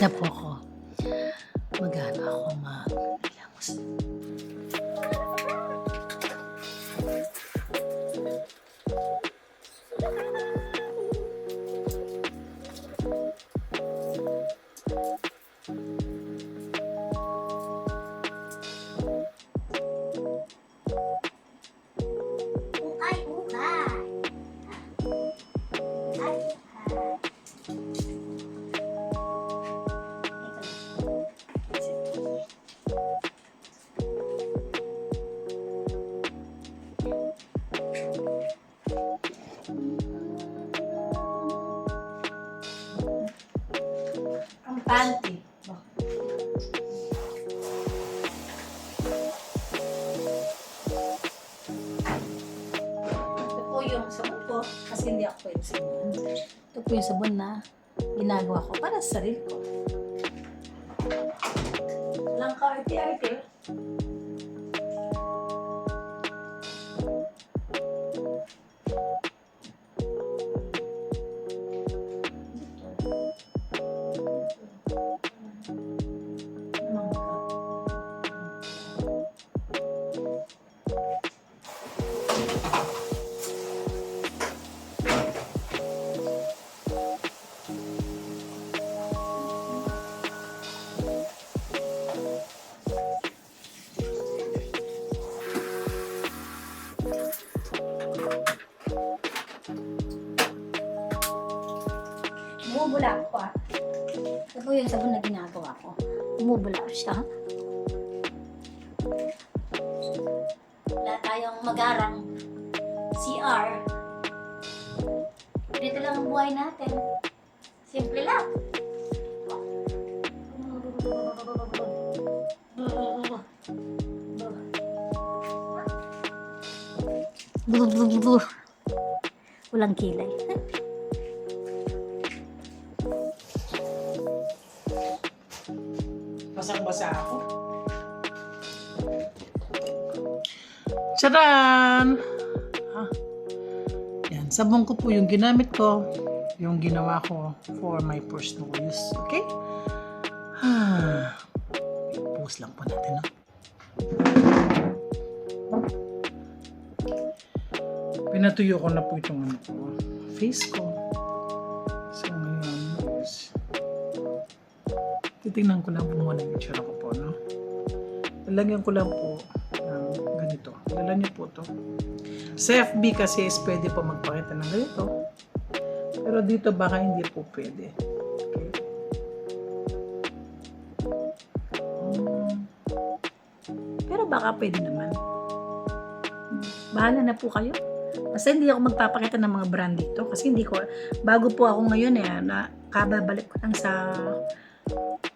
na po ako. Panty. Ito po yung sabon ko kasi hindi ako pwede sabon. Ito po yung sabon na ginagawa ko para sa sarili ko. Walang ka-arte-arte. Bumubula ako ah. Ito yung sabon na ginagawa ko. Bumubula siya. Wala tayong magarang CR. Dito lang ang buhay natin. Simple lang. Walang kilay. Basang-basa ako. Charan! Ha? Yan, sabon ko po yung ginamit ko. Yung ginawa ko for my personal use. Okay? Ah, Pause lang po natin, no? Pinatuyo ko na po itong ano ko, face ko. So, ngayon titingnan ko lang po muna yung itsura ko po, no? Lalagyan ko lang po ng ganito. Dala niyo po to. Sa FB kasi is pwede po magpakita ng ganito. Pero dito baka hindi po pwede. Okay. Pero baka pwede naman. Bahala na po kayo. Basta hindi ako magpapakita ng mga brand dito kasi hindi ko, bago po ako ngayon eh, na kababalik ko lang sa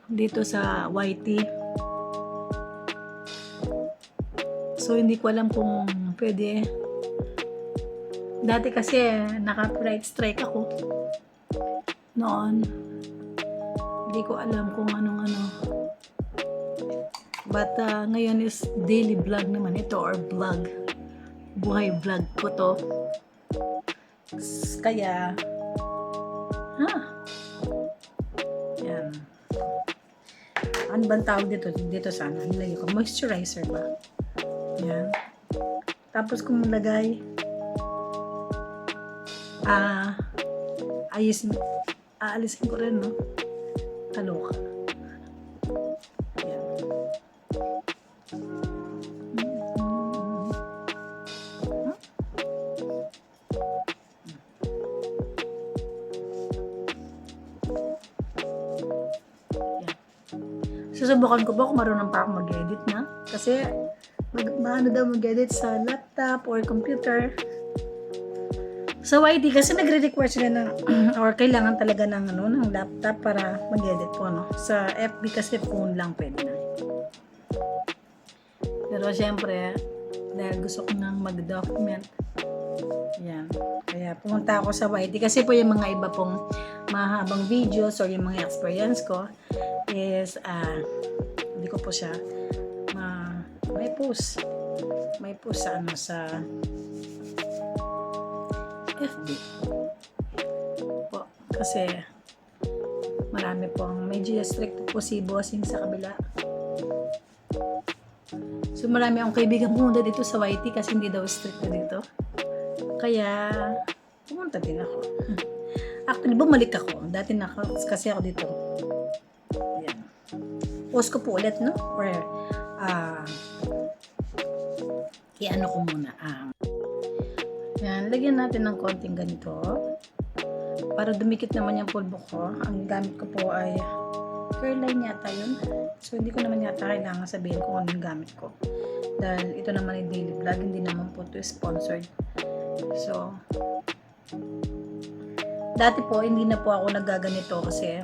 dito sa YT. So, hindi ko alam kung pwede. Dati kasi, naka-right strike ako. Noon. Hindi ko alam kung anong ano. But, uh, ngayon is daily vlog naman ito or vlog. Buhay vlog ko to. Kaya, ha? Yan. Ano bang tawag dito? Dito sana. Nilagay ko. Moisturizer ba? Yan. Tapos kung malagay, ah, ayusin, aalisin ko rin, no? Kaloka. Yan. Susubukan ko ba kung marunong pa ako mag-edit na? Kasi, mag, maano daw mag-edit sa laptop or computer. Sa YT kasi nagre-require sila ng or kailangan talaga ng ano ng laptop para mag-edit po no. Sa FB kasi phone lang pwede na. Pero syempre, dahil gusto ko nang mag-document, yan. Kaya pumunta ako sa YT kasi po yung mga iba pong mahabang videos or yung mga experience ko is ah hindi ko po siya ma may post may post sa ano sa FB po kasi Marami po ang medyo strict po si bossing sa kabila. So marami akong kaibigan pumunta dito sa YT kasi hindi daw strict dito. Kaya pumunta din ako. Actually, bumalik ako. Dati na kasi ako dito. Post ko po ulit, no? Or, ah, i-ano ko muna. Ah, yan, lagyan natin ng konting ganito. Para dumikit naman yung pulbo ko. Ang gamit ko po ay curl line yata yun. So, hindi ko naman yata kailangan sabihin kung ano yung gamit ko. Dahil ito naman ay daily vlog, hindi naman po ito sponsored. So, dati po, hindi na po ako nagaganito kasi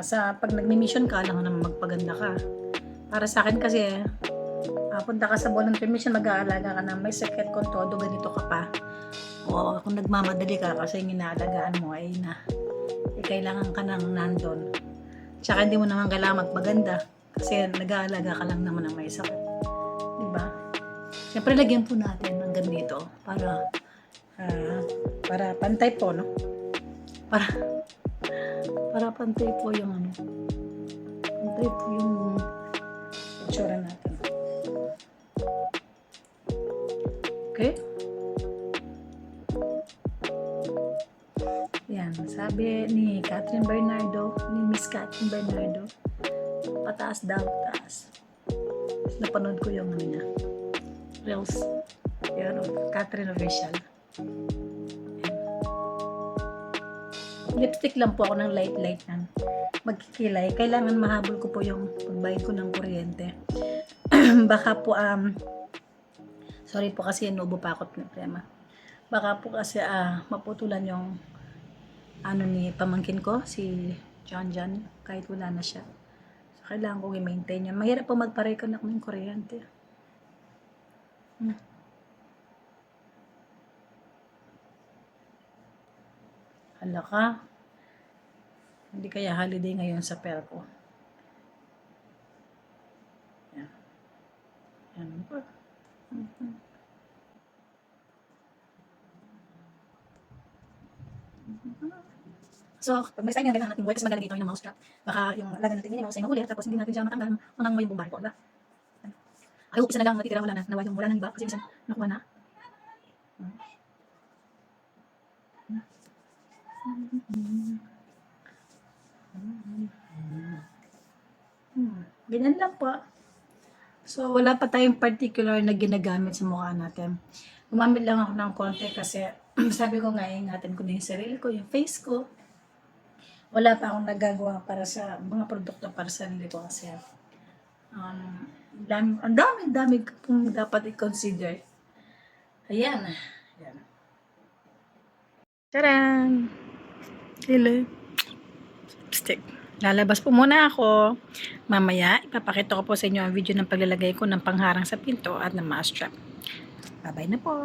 sa pag nagmi-mission ka, lang naman magpaganda ka. Para sa akin kasi, ah, punta ka sa volunteer mission, mag-aalaga ka na may sakit kung todo, ganito ka pa. O kung nagmamadali ka kasi yung inaalagaan mo ay na eh, kailangan ka nang nandun. Tsaka hindi mo naman kailangan magpaganda kasi nag-aalaga ka lang naman ng may sakit. Diba? Siyempre, lagyan po natin ng ganito para ah, para pantay po, no? Para para pantay po yung ano. Pantay po yung itsura natin. Okay? Yan, sabi ni Catherine Bernardo, ni Miss Catherine Bernardo, pataas daw, taas. Napanood ko yung ano niya. Reels. Yan, Catherine Official. Lipstick lang po ako ng light-light nan. Magkikilay. Kailangan mahabol ko po yung pagbayad ko ng kuryente. Baka po, um, sorry po kasi inubo pa ako ng prema. Baka po kasi ah, maputulan yung ano ni pamangkin ko, si John John, kahit wala na siya. So, kailangan kong i-maintain yun. Mahirap po magpa-reconnect ng kuryente. Hmm. Hala ka. Hindi kaya holiday ngayon sa Pelco. Yan. Yan po. So, pag may sign nga natin buhay, kasi magalang dito yung mouse trap. Baka yung alaga natin yun, yung mouse ay mahuli, tapos hindi natin siya matanggal, unang mo yung bumbar ko, ba? Ay, hope na lang natitira, wala na, nawa yung wala nang iba, kasi isa nakuha na. Hmm, ganyan lang po. So, wala pa tayong particular na ginagamit sa mukha natin. Gumamit lang ako ng konti kasi sabi ko nga, ingatan ko na yung sarili ko, yung face ko. Wala pa akong nagagawa para sa mga produkto para sa sarili ko kasi um, dami, ang dami, dami pong dapat i-consider. Ayan. Ayan. Charan! Hello. Stick. Lalabas po muna ako. Mamaya, ipapakita ko po sa inyo ang video ng paglalagay ko ng pangharang sa pinto at ng mouse trap. Bye-bye na po.